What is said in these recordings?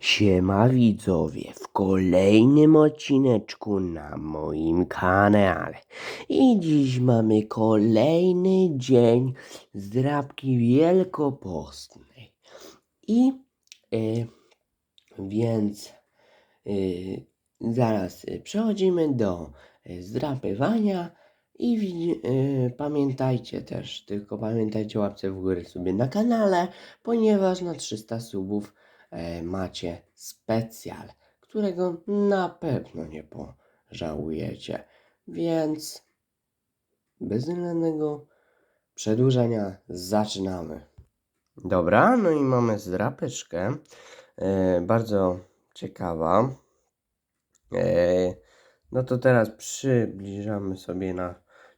Siema widzowie, w kolejnym odcineczku na moim kanale. I dziś mamy kolejny dzień zdrabki wielkopostnej. I e, więc e, zaraz e, przechodzimy do zdrapywania. I pamiętajcie też, tylko pamiętajcie łapce w górę sobie na kanale, ponieważ na 300 subów macie specjal, którego na pewno nie pożałujecie. Więc bez zbędnego przedłużenia zaczynamy. Dobra, no i mamy zdrapeczkę. E, bardzo ciekawa. E, no to teraz przybliżamy sobie na.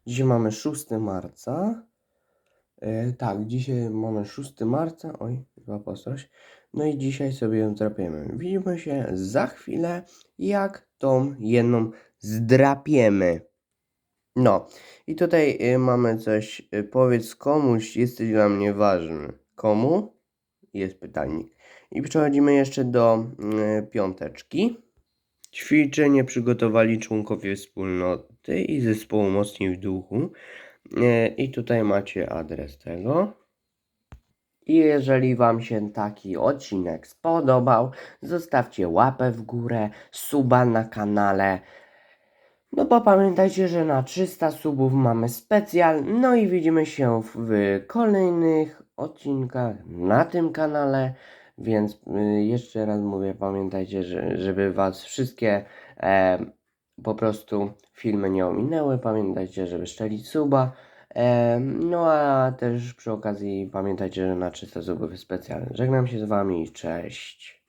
Dzisiaj mamy 6 marca. E, tak, dzisiaj mamy 6 marca. Oj, chyba postrość. No i dzisiaj sobie ją drapiemy. Widzimy się za chwilę, jak tą jedną zdrapiemy. No, i tutaj y, mamy coś. Y, powiedz komuś, jesteś dla mnie ważny. Komu? Jest pytalnik. I przechodzimy jeszcze do y, piąteczki. Ćwiczenie przygotowali członkowie wspólnoty i zespołu Mocniej w Duchu. E, I tutaj macie adres tego. I jeżeli Wam się taki odcinek spodobał, zostawcie łapę w górę, suba na kanale. No bo pamiętajcie, że na 300 subów mamy specjal. No i widzimy się w kolejnych odcinkach na tym kanale. Więc y, jeszcze raz mówię, pamiętajcie, że, żeby Was wszystkie e, po prostu filmy nie ominęły. Pamiętajcie, żeby szczelić suba. No a też przy okazji pamiętajcie, że na 300 subów jest specjalny. Żegnam się z Wami, cześć.